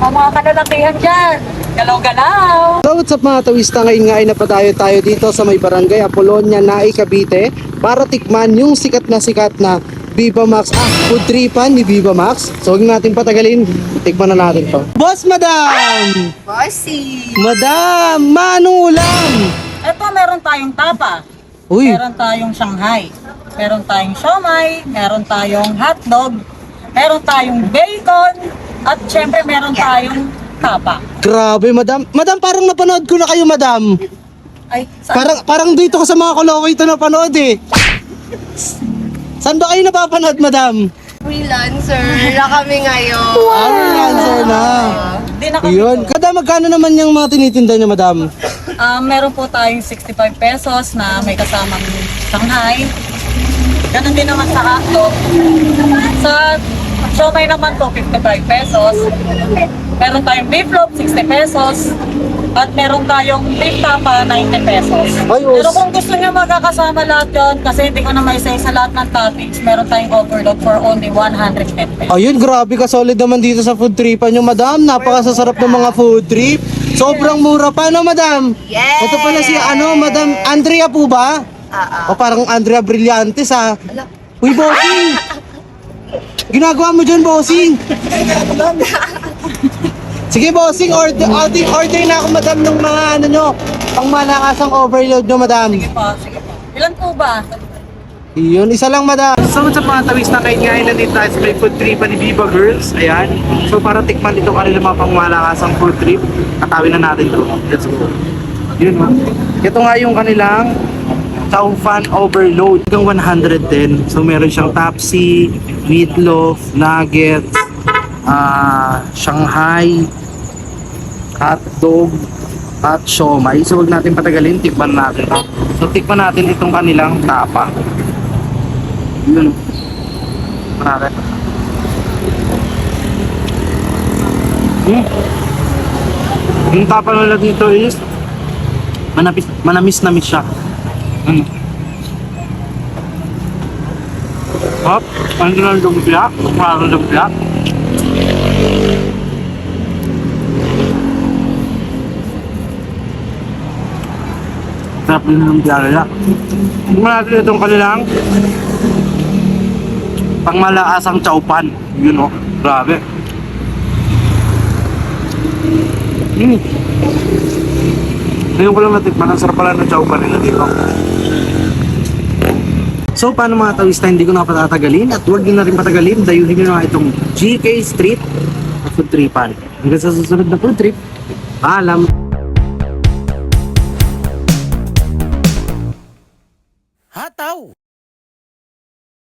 Ang mga kalalakihan dyan. Galaw-galaw. So what's up mga tawista ngayon nga ay napadayo tayo dito sa may barangay Apolonia Naay Cavite para tikman yung sikat na sikat na Viva Max ah food tripan ni Viva Max so huwag natin patagalin tikman na natin to Boss Madam! Bossy! Madam! Manong ulam! Ito, meron tayong tapa. Uy! Meron tayong Shanghai. Meron tayong siomay. Meron tayong hotdog. Meron tayong bacon. At syempre, meron tayong tapa. Grabe Madam! Madam parang napanood ko na kayo Madam! Ay, saan? Parang, parang dito ko sa mga kolokay ito napanood eh! Saan ba kayo napapanood Madam? Freelancer na kami ngayon. Ah, freelancer na! Di na kami Yun. to. Kada magkano naman yung mga tinitinda niyo, madam? Ah, meron po tayong 65 pesos na may kasamang Shanghai. Ganon din naman sa hotdog. Sa siomay naman po, 55 pesos. Meron tayong beef loaf, 60 pesos. At meron tayong beef tapa, 90 pesos. Ay, os. Pero kung gusto niya magkakasama lahat yun, kasi hindi ko na may say sa lahat ng toppings, meron tayong overload for only 110 pesos. Ayun, grabe ka solid naman dito sa food tripan niyo, madam. Napakasasarap ng mga food trip. Sobrang mura pa, no, madam? Yes! Ito pala si, ano, madam Andrea po ba? Ah, O parang Andrea Brillantes, ha? Uy, bossing! Ginagawa mo dyan, bossing! Sige, bossing, order, order, order na ako, madam, ng mga, ano nyo, pang malakasang overload nyo, madam. Sige po, sige po. Ilan po ba? Yun, isa lang madam. So sa mga tawis na kayo ngayon nandito tayo sa may food trip ni Viva Girls. Ayan. So para tikman dito kanila mga pangmalakasang food trip, katawin na natin to. Let's go. Yun. Ito nga yung kanilang Chow Fan Overload. Hanggang 110. So meron siyang tapsi, meatloaf, nuggets, ah Shanghai, hotdog, at siomay. So huwag natin patagalin, tikman natin to. So tikman natin itong kanilang tapa. Yun. Marami. Hmm. Yung tapa nila dito is manapis, manamis namis siya. Hmm. Hop, ano na lumpia? Parang lumpia. Sarap ng lumpia nila. Tingnan natin itong kanilang pangmalaasang chowpan. Yun o, grabe. Mm. Ngayon ko lang natikman, ang sarap pala ng chowpan nila dito. So, paano mga tawista, hindi ko na patatagalin at huwag nyo na rin patagalin, dayuhin nyo na itong GK Street at Food Tripan. Hanggang sa susunod na food trip, paalam!